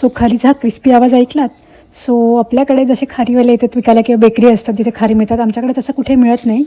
So खारीचा crispy आवाज ऐकलात? So आपल्याकडे जसे खारीवाले येतात विकायला किंवा बेकरी असतात जिथे खारी मिळतात आमच्याकडे तसं कुठे मिळत नाही.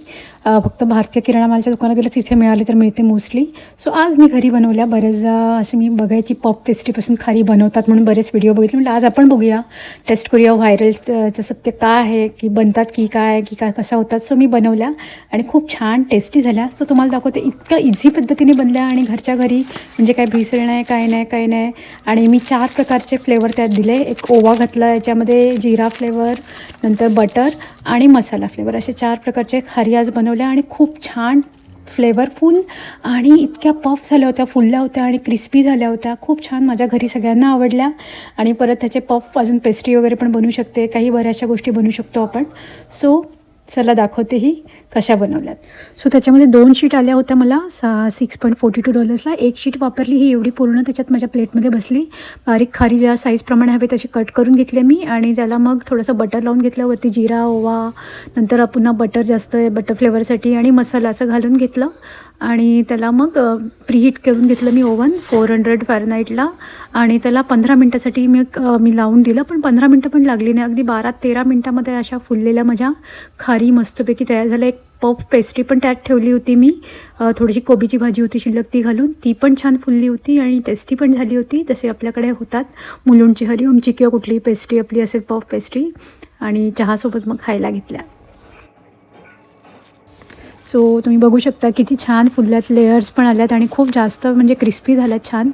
फक्त भारतीय किराणा मालाच्या दुकानात गेलं तिथे मिळाली तर मिळते मोस्टली सो आज मी घरी बनवल्या. बरेचदा असे मी बघायची पॉप पेस्ट्रीपासून खारी बनवतात म्हणून बरेच व्हिडिओ बघितले. म्हणजे आज आपण बघूया. टेस्ट करूया व्हायरलचं सत्य काय आहे की बनतात की काय की काय कशा होतात. सो मी बनवल्या आणि खूप छान टेस्टी झाल्या. सो तुम्हाला दाखवते इतकं इझी पद्धतीने बनल्या आणि घरच्या घरी म्हणजे काय भेसळ नाही काय नाही काय नाही. आणि मी चार प्रकारचे फ्लेवर त्यात दिले. एक ओवा घातला त्यामध्ये जिरा फ्लेवर नंतर बटर आणि मसाला फ्लेवर. असे चार प्रकारचे खारी आज बनवल्या आणि खूप छान फ्लेवरफुल आणि इतक्या पफ झाल्या होत्या फुलल्या होत्या आणि क्रिस्पी झाल्या होत्या. खूप छान माझ्या घरी सगळ्यांना आवडल्या. आणि परत त्याचे पफ अजून पेस्ट्री वगैरे पण बनवू शकते. काही बऱ्याचशा गोष्टी बनवू शकतो आपण. सो चला दाखवते ही कशा बनवल्यात. सो त्याच्यामध्ये दोन शीट आल्या होत्या मला सा सिक्स पॉईंट फोर्टी टू डॉलर्सला एक शीट वापरली ही एवढी पूर्ण त्याच्यात माझ्या प्लेटमध्ये बसली. बारीक खारी ज्या साईजप्रमाणे हवे तशी कट करून घेतले मी आणि त्याला मग थोडंसं बटर लावून घेतलं वरती जिरा ओवा नंतर पुन्हा बटर जास्त बटर फ्लेवरसाठी आणि मसाला असं घालून घेतलं. आणि त्याला मग प्रीहीट करून घेतलं मी ओव्हन फोर हंड्रेड फॅरनाईटला आणि त्याला पंधरा मिनटासाठी मी मी लावून दिलं पण पंधरा मिनटं पण लागली नाही. अगदी बारा तेरा मिनटामध्ये अशा फुललेल्या माझ्या खारी मस्तपैकी तयार झाला. एक पफ पेस्ट्री पण त्यात ठेवली होती मी. थोडीशी कोबीची भाजी होती शिल्लक ती घालून. ती पण छान फुलली होती आणि टेस्टी पण झाली होती. तसे आपल्याकडे होतात. मुलुंडची हरिओमची किंवा कुठलीही पेस्ट्री आपली असेल पफ पेस्ट्री आणि चहासोबत मग खायला घेतल्या. सो तुम्ही बघू शकता किती छान फुलल्यात. लेयर्स पण आल्यात आणि खूप जास्त म्हणजे क्रिस्पी झाल्यात छान.